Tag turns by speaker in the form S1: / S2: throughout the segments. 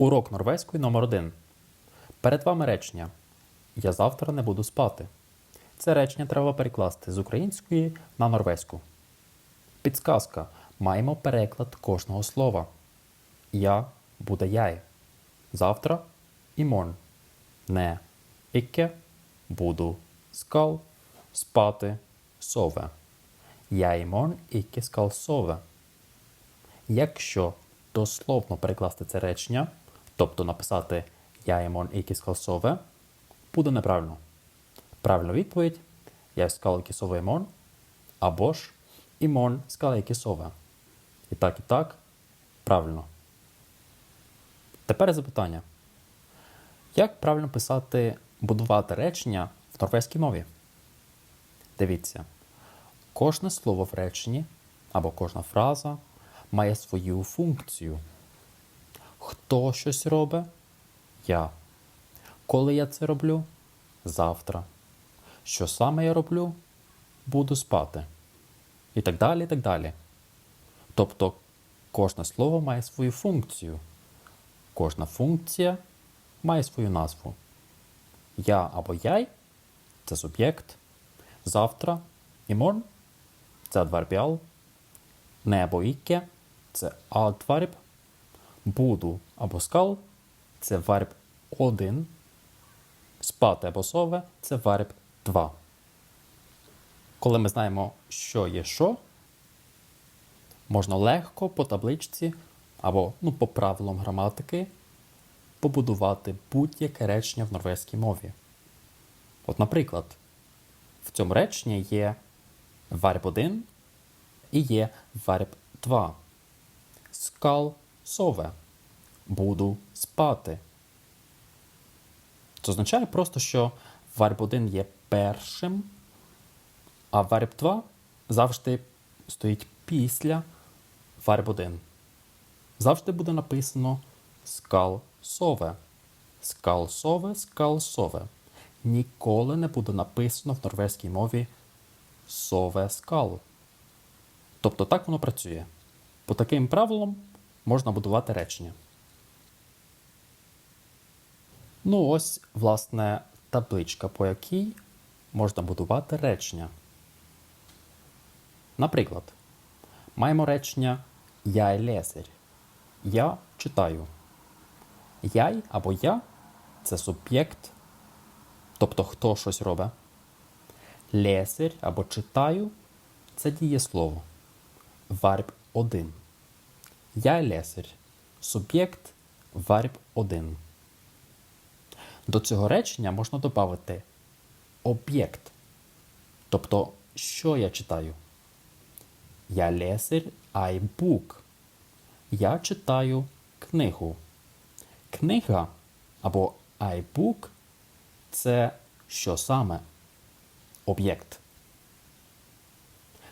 S1: Урок норвезької номер 1 Перед вами речення Я завтра не буду спати. Це речення треба перекласти з української на норвезьку. Підсказка. Маємо переклад кожного слова. Я буде яй. Завтра імон. Не іке буду скал спати сове. Я імон іке скал сове. Якщо дословно перекласти це речення, тобто написати Я імон іке скал буде неправильно. Правильна відповідь Я скал іке сове імон, або ж імон скал іке сове. І так, і так, правильно. Тепер запитання. Як правильно писати, будувати речення в норвезькій мові? Дивіться, кожне слово в реченні або кожна фраза має свою функцію. Хто щось робить? Я. Коли я це роблю? Завтра. Що саме я роблю? Буду спати. І так далі, і так далі. Тобто кожне слово має свою функцію. Кожна функція має свою назву. Я або яй це суб'єкт. Завтра імон це адвербіал. Не або іке це адверб. Буду або скал це верб 1. Спати або сове це верб 2. Коли ми знаємо, що є що, можна легко по табличці або ну, по правилам граматики побудувати будь-яке речення в норвезькій мові. От, наприклад, в цьому реченні є верб 1 і є верб 2. Скал сове. Буду спати. Це означає просто, що верб 1 є першим, а верб 2 завжди стоїть після верб 1. Завжди буде написано скал сове. Скал сове, скал сове. Ніколи не буде написано в норвезькій мові сове скал. Тобто так воно працює. По таким правилам можна будувати речення. Ну, ось, власне, табличка, по якій можна будувати речення. Наприклад, маємо речення Я лесер. Я читаю. Яй або я це суб'єкт, тобто хто щось робить. Лесер або читаю це дієслово. Верб 1. Я лесер. Суб'єкт верб 1. До цього речення можна додати об'єкт. Тобто, що я читаю? Я лесер айбук. Я читаю книгу. Книга або iBook – це що саме? Об'єкт.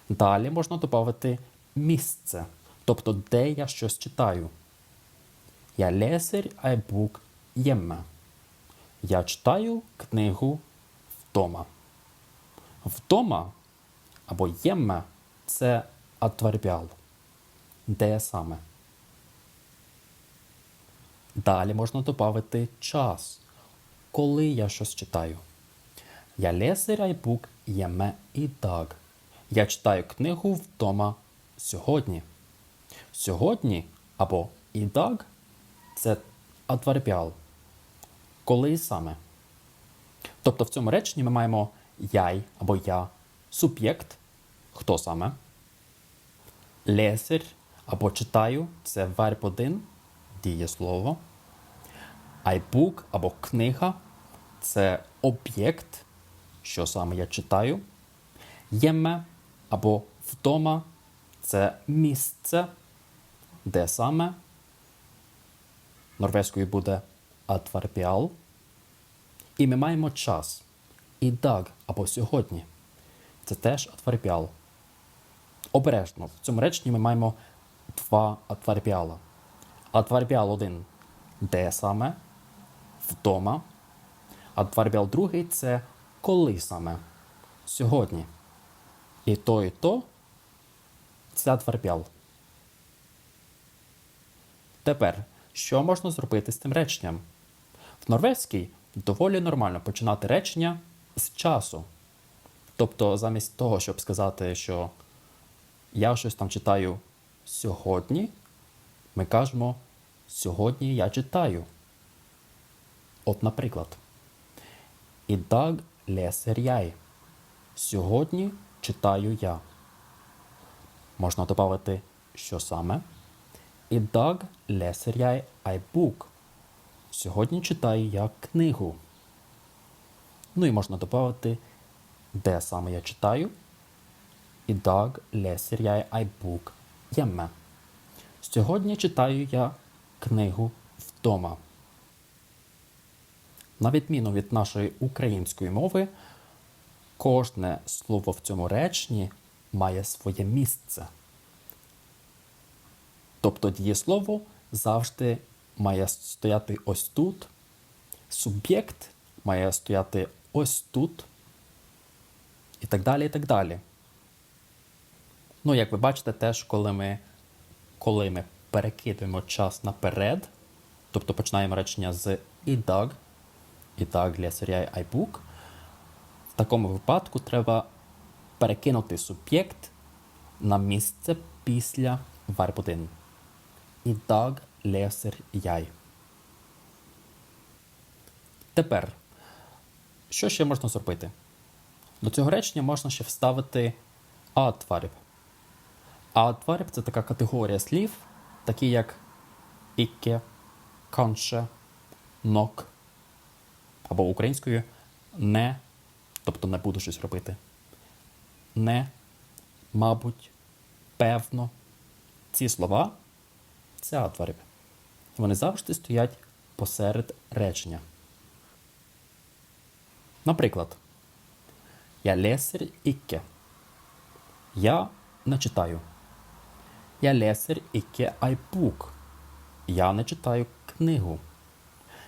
S1: Далі можна додати місце, тобто де я щось читаю. Я лесер iBook hjemme. Я читаю книгу вдома. Вдома або hjemme – це адвербіал. Де саме? Далі можна додати час, коли я щось читаю. Я лесер айбук hjemme i dag. Я читаю книгу вдома сьогодні. Сьогодні або і dag – це адвербіал. Коли саме? Тобто в цьому реченні ми маємо яй або я, суб'єкт, хто саме? Лесер або читаю це верб 1, дієслово. iBook або книга це об'єкт, що саме я читаю. Єме або вдома це місце, де саме. Норвезькою буде адвербіал. І ми маємо час. І даг або сьогодні. Це теж адвербіал. Обережно. В цьому реченні ми маємо два адвербіала. Адвербіал один де саме? Вдома. Адвербіал другий це коли саме? Сьогодні. І то, і то це адвербіал. Тепер що можна зробити з цим реченням. В норвезькій доволі нормально починати речення з часу. Тобто, замість того, щоб сказати, що я щось там читаю сьогодні, ми кажемо сьогодні я читаю. От, наприклад, І dag. Сьогодні читаю я. Можна додати, що саме. І dag leser jeg ei bok. Сьогодні читаю я книгу. Ну і можна додати, де саме я читаю. І dag leser jeg ei bok hjemme. Сьогодні читаю я книгу вдома. На відміну від нашої української мови, кожне слово в цьому реченні має своє місце. Тобто дієслово завжди має стояти ось тут, суб'єкт має стояти ось тут, і так далі, і так далі. Ну, як ви бачите, теж коли ми, коли ми перекидуємо час наперед, тобто починаємо речення з і dag, і leser jeg ei bok, в такому випадку треба перекинути суб'єкт на місце після verb 1. І dag leser jeg. Тепер, що ще можна зробити? До цього речення можна ще вставити adverb. Adverb – це така категорія слів, такі як ikke, kanskje, nok, або українською не, тобто не буду щось робити. Не, мабуть, певно. Ці слова це adverb. Вони завжди стоять посеред речення. Наприклад, я leser ikke. Я не читаю. Я ikke ei bok. Я не читаю книгу.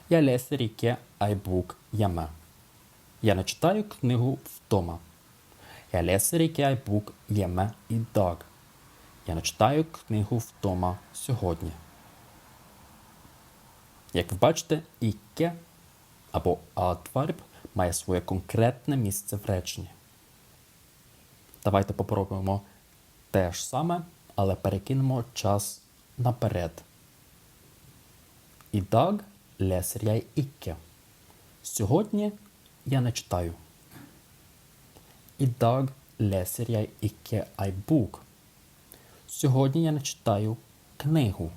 S1: Я ikke ei bok hjemme. Я не читаю книгу вдома. Я ikke ei bok hjemme i dag. Я не читаю книгу вдома сьогодні. Як ви бачите, ikke або adverb має своє конкретне місце в реченні. Давайте попробуємо те ж саме, але перекинемо час наперед. І jeg ikke. Сьогодні я не читаю. І dag leser jeg ikke ei bok. Сьогодні я не читаю книгу.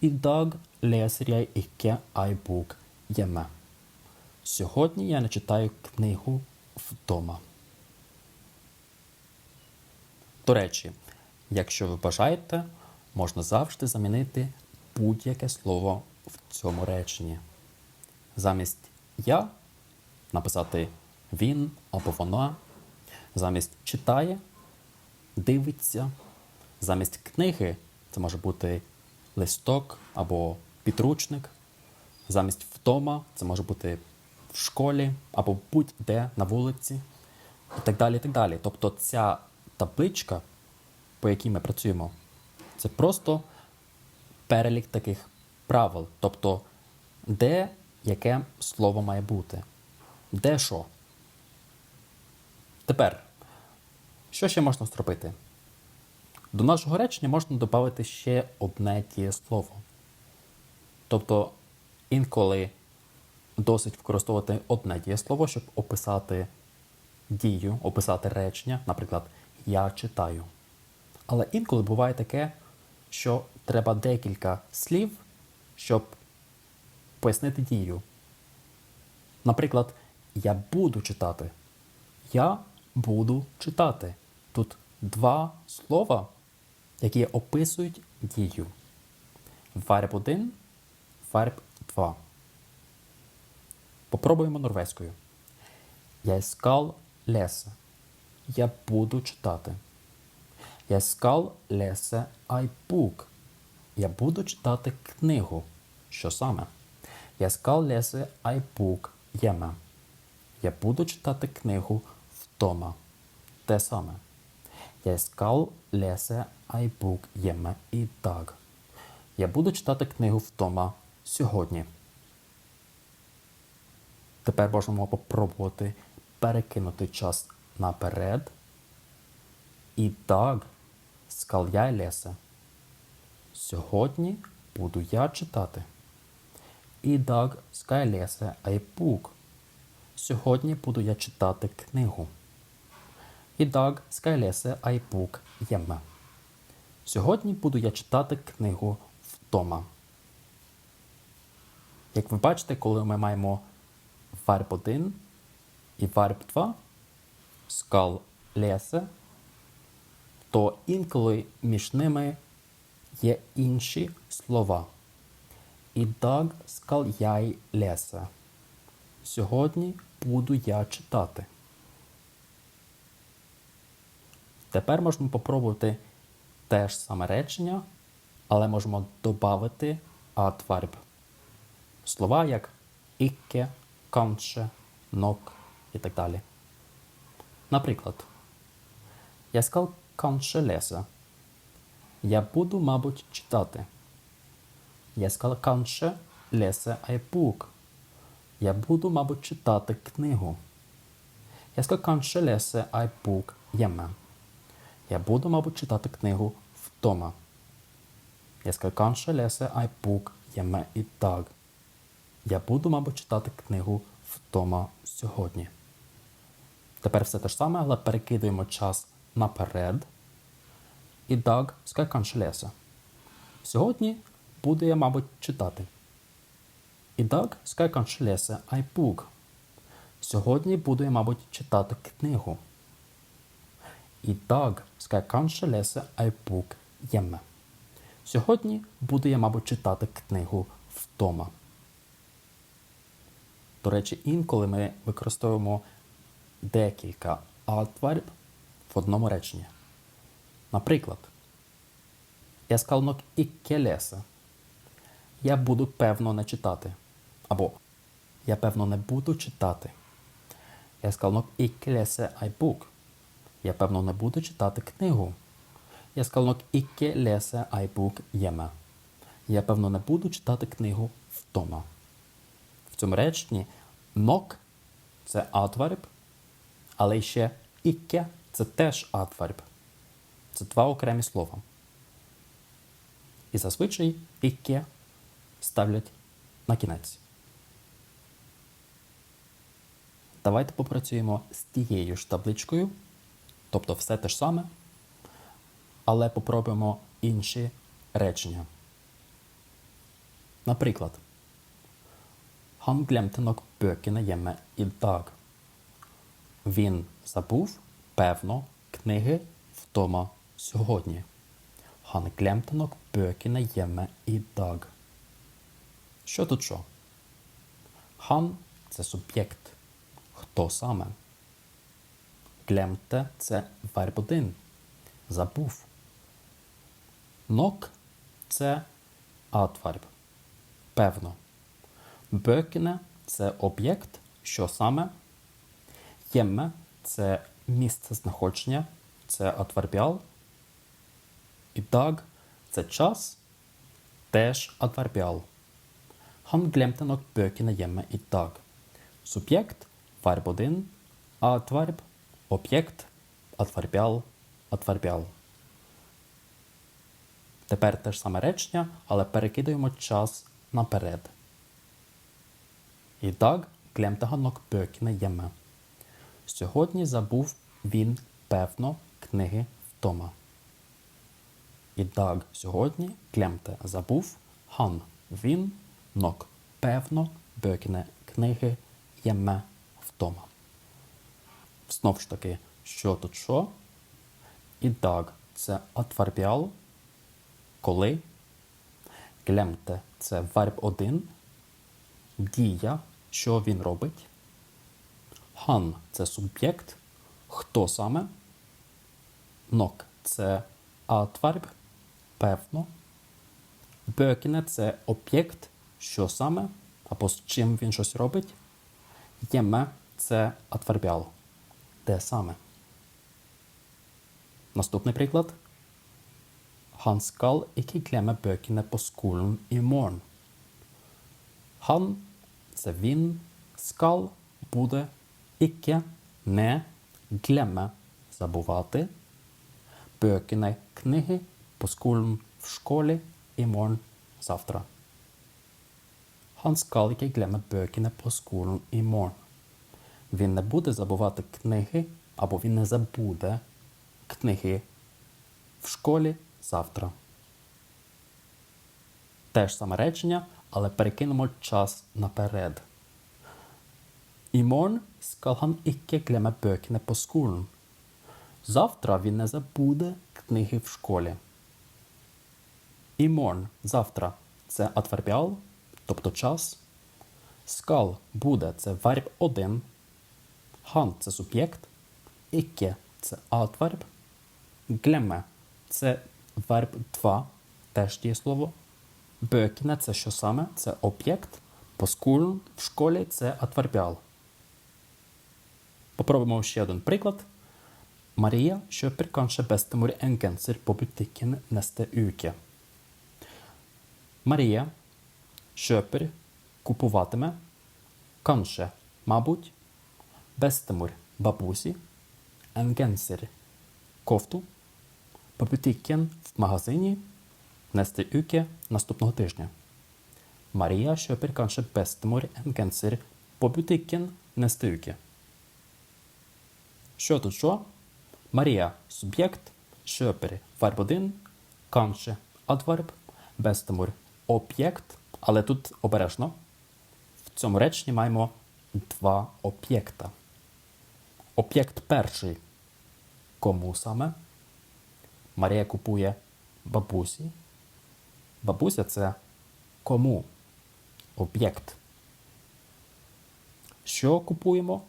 S1: І dag leser jeg ikke ei bok hjemme. Сьогодні я не читаю книгу вдома. До речі, якщо ви бажаєте, можна завжди замінити будь-яке слово в цьому реченні. Замість я написати він або вона, замість читає, дивиться, замість книги це може бути листок або підручник, замість вдома це може бути в школі або будь-де на вулиці і так далі. і так далі. Тобто ця табличка, по якій ми працюємо, це просто перелік таких правил. Тобто, де яке слово має бути, де що. Тепер, що ще можна зробити? До нашого речення можна додати ще одне дієслово. Тобто, інколи досить використовувати одне дієслово, щоб описати дію, описати речення, наприклад, я читаю. Але інколи буває таке, що треба декілька слів, щоб пояснити дію. Наприклад, я буду читати. Я буду читати. Тут два слова, які описують дію. Verb 1, verb 2. Попробуємо норвезькою. Jeg skal lese. Я буду читати. Jeg skal lese ei. Я буду читати книгу. Що саме? Jeg skal lese ei bok. Я буду читати книгу вдома. Те саме. Lese ei bok hjemme i dag. Я буду читати книгу вдома сьогодні. Тепер можемо попробувати перекинути час наперед. І так, jeg lese. Сьогодні буду я читати. І dag skal jeg lese. Сьогодні буду я читати книгу. І dag skal jeg lese ei bok hjemme. Сьогодні буду я читати книгу вдома. Як ви бачите, коли ми маємо verb 1 і verb 2, skal lese, то інколи між ними є інші слова. І dag skal jeg lese. Сьогодні буду я читати. Тепер можемо попробувати те ж саме речення, але можемо додати adverb. Слова як ikke, kanskje, nok і так далі. Наприклад, я skal kanskje lese. Я буду, мабуть, читати. Я kanskje lese ei bok. Я буду, мабуть, читати книгу. Я kanskje lese ei bok hjemme. Я буду, мабуть, читати книгу вдома. Я skal kanskje lese ei bok hjemme. Я буду, мабуть, читати книгу вдома сьогодні. Тепер все те ж саме, але перекидуємо час наперед. І dag skal jeg kanskje. Сьогодні буду я, мабуть, читати. І jeg kanskje lese ei. Сьогодні буду я, мабуть, читати книгу. І dag skal jeg kanskje lese ei bok hjemme. Сьогодні буду я, мабуть, читати книгу вдома. До речі, інколи ми використовуємо декілька adverb в одному реченні. Наприклад, я nok ikke lese. Я буду певно не читати. Або я певно не буду читати. Я ikke lese ei bok. Я певно не буду читати книгу. Я nok ikke lese ei bok. Я певно не буду читати книгу вдома. В цьому реченні nok це adverb, але ще ikke це теж adverb. Це два окремі слова. І зазвичай ikke ставлять на кінець. Давайте попрацюємо з тією ж табличкою, тобто все те ж саме, але попробуємо інші речення. Наприклад, Han glemte nok bøkene hjemme i dag. Він забув, певно, книги вдома сьогодні. Han glemte nok bøkene hjemme i dag. Що тут що? Han – це суб'єкт. Хто саме? Глемте – це verb 1. Забув. Нок – це adverb. Певно. Бökene – це об'єкт, що саме. Hjemme – це місце знаходження, це адвербіал. І dag – це час, теж адвербіал. Han glemte nok bøkene hjemme i dag. Суб'єкт – verb 1, adverb, об'єкт, адвербіал, адвербіал. Тепер те ж саме речення, але перекидаємо час наперед. Glemte han nok bøkene hjemme. Сьогодні забув він, певно, книги вдома. І dag сьогодні glemte забув han, він, nok, певно, бøkene, книги, hjemme, вдома. Знов ж таки, що тут що? І dag це адвербіал, коли. Glemte – це verb 1, дія, що він робить. Han – це суб'єкт, хто саме. Nok – це adverb, певно. Бökene – це об'єкт, що саме, або з чим він щось робить. Hjemme – це адвербіал, те саме. Наступний приклад. Han skal ikke glemme bøkene på skolen i morgen. Han це він skal буде ikke не glemme забувати бøкene книги по skolen в школі i morgen завтра. Han skal ikke glemme bøkene på skolen i morgen. Він не буде забувати книги, або він не забуде книги в школі завтра. Те ж саме речення, але перекинемо час наперед. I morgen skal han ikke glemme bøkene. Завтра він не забуде книги в школі. Morgen – завтра це адвербіал, тобто час. Skal буде це верб 1. Han це суб'єкт. Ikke це адверб. Глеме це верб 2, теж дієслово. Бøkene – це що саме? Це об'єкт. По skolen в школі це адвербіал. Попробуємо ще один приклад. Maria kjøper kanskje bestemor en genser på butikken neste uke. Марія kjøper купуватиме kanskje, мабуть, bestemor бабусі, en genser кофту по butikken в магазині neste uke наступного тижня. Марія kjøper kanskje bestemor en genser på butikken neste uke. Що тут що? Марія суб'єкт, шопери верб 1, канше адверб, бестемур об'єкт, але тут обережно. В цьому реченні маємо два об'єкта. Об'єкт перший. Кому саме? Марія купує бабусі. Бабуся це кому? Об'єкт. Що купуємо?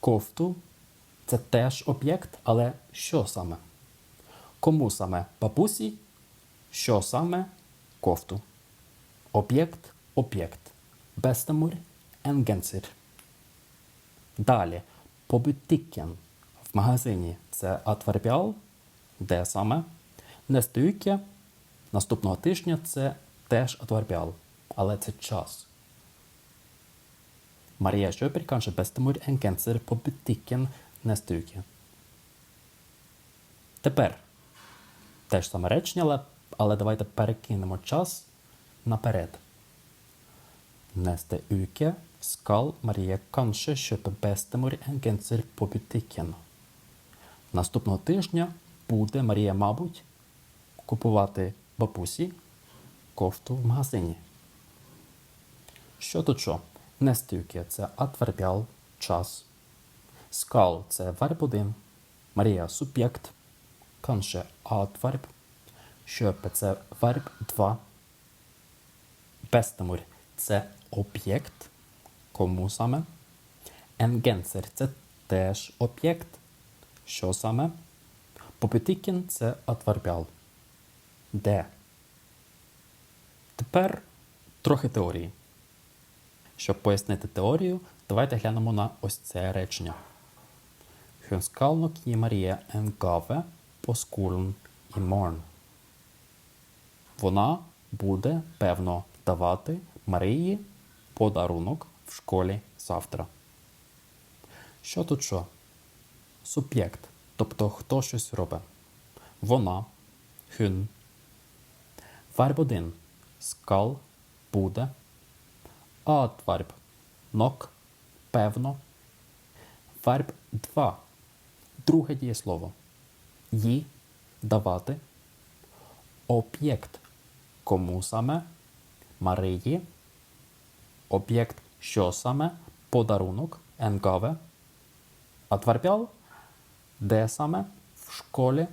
S1: Кофту це теж об'єкт, але що саме? Кому саме бабусі? Що саме кофту? Об'єкт об'єкт. En genser. Далі. По butikken. В магазині це адвербіал. Де саме? Neste. Наступного тижня це теж адвербіал. Але це час. Maria kjøper kanskje bestemor en genser på butikken. Тепер теж саме речення, але, але давайте перекинемо час наперед. Neste skal Maria kanskje kjøpe bestemor en genser på butikken. Наступного тижня буде Марія, мабуть, купувати бабусі кофту в магазині. Що тут що? Нестюки це адвербіал час. Скал це верб 1. Марія суб'єкт. Канше адверб. Шопе це верб 2. Бестемур це об'єкт. Кому саме? Енгенсер це теж об'єкт. Що саме? Попитикен це адвербіал. Де? Тепер трохи теорії. Щоб пояснити теорію, давайте глянемо на ось це речення. Marie en gave på skolen i morgen. Вона буде, певно, давати Марії подарунок в школі завтра. Що тут що? Суб'єкт, тобто хто щось робить. Вона, hun. Верб 1. Скал буде. Адверб нок, певно. Верб 2. Друге дієслово. Ї давати. Об'єкт. Кому саме? Марії. Об'єкт що саме? Подарунок. Енгаве. Адвербіал. Де саме? В школі.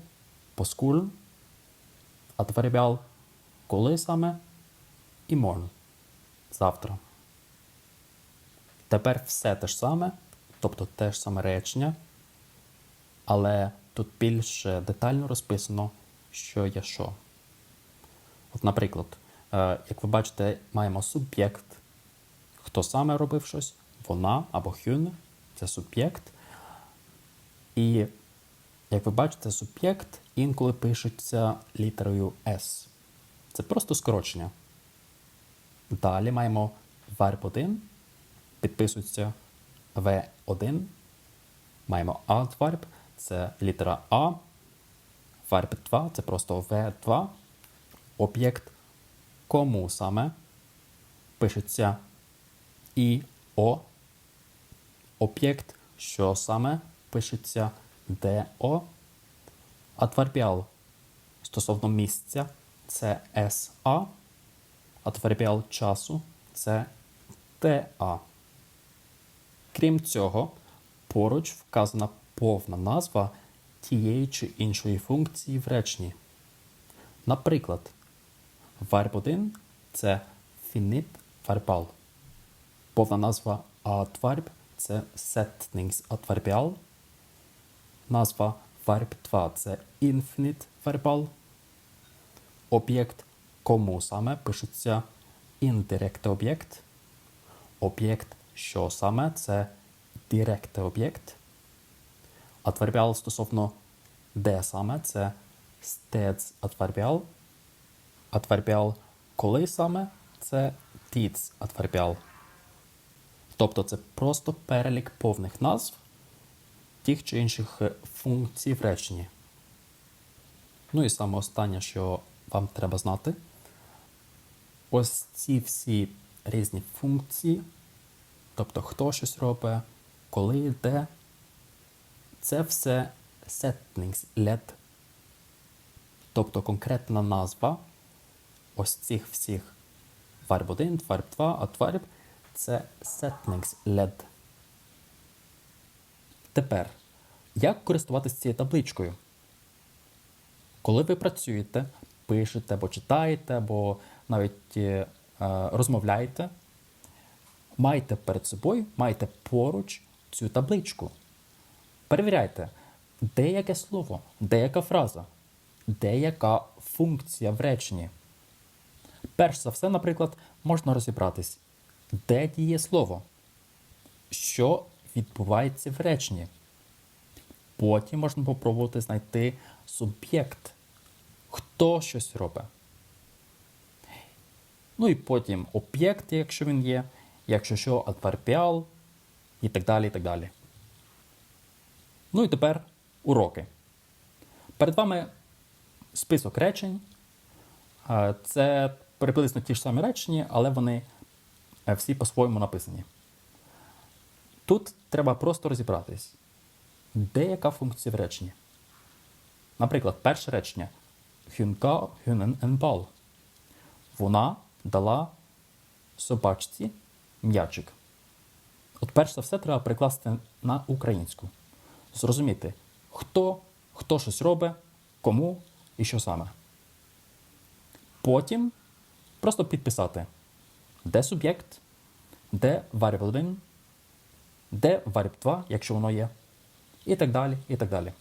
S1: По скул. Коли саме? І морн. Завтра. Тепер все те ж саме, тобто те ж саме речення, але тут більш детально розписано, що є що. От, наприклад, е, як ви бачите, маємо суб'єкт. Хто саме робив щось? Вона або хюн це суб'єкт. І, як ви бачите, суб'єкт інколи пишуться літерою S. Це просто скорочення. Далі маємо verb 1, підписується V1. Маємо adverb, це літера А. Verb 2 це просто V2. Об'єкт кому саме пишеться і О. Об'єкт, що саме пишеться ДО. Адвербіал стосовно місця це СА. Адвербіал часу це ТА. Крім цього, поруч вказана повна назва тієї чи іншої функції в реченні. Наприклад, verb 1 це finite verbal. Повна назва adverb це setningsadverbial. Назва verb 2 це infinite verbal. Об'єкт кому саме пишеться індиректний об'єкт. Об'єкт що саме це директний об'єкт. Адвербіал стосовно де саме це стецадвербіал. Адвербіал коли саме це тіцадвербіал. Тобто це просто перелік повних назв тих чи інших е, функцій в реченні. Ну і саме останнє, що вам треба знати. Ось ці всі різні функції, тобто хто щось робить, коли, де, це все settingsled. Тобто конкретна назва ось цих всіх verb 1, verb 2, adverb – це settingsled. Тепер, як користуватися цією табличкою? Коли ви працюєте, пишете або читаєте, або навіть е, розмовляєте, майте перед собою, майте поруч цю табличку. Перевіряйте, де яке слово, де яка фраза, де яка функція в реченні. Перш за все, наприклад, можна розібратись, де діє слово, що відбувається в реченні. Потім можна попробувати знайти суб'єкт, хто щось робить. Ну і потім об'єкт, якщо він є, якщо що, адвербіал і так далі. і так далі. Ну і тепер уроки. Перед вами список речень. Е, Це приблизно ті ж самі речення, але вони всі по-своєму написані. Тут треба просто розібратись, де яка функція в реченні. Наприклад, перше речення ga hunden. Вона дала собачці м'ячик. От перш за все треба прикласти на українську. Зрозуміти, хто, хто щось робить, кому і що саме. Потім просто підписати, де суб'єкт, де variable 1, де variable 2, якщо воно є, і так далі, і так далі.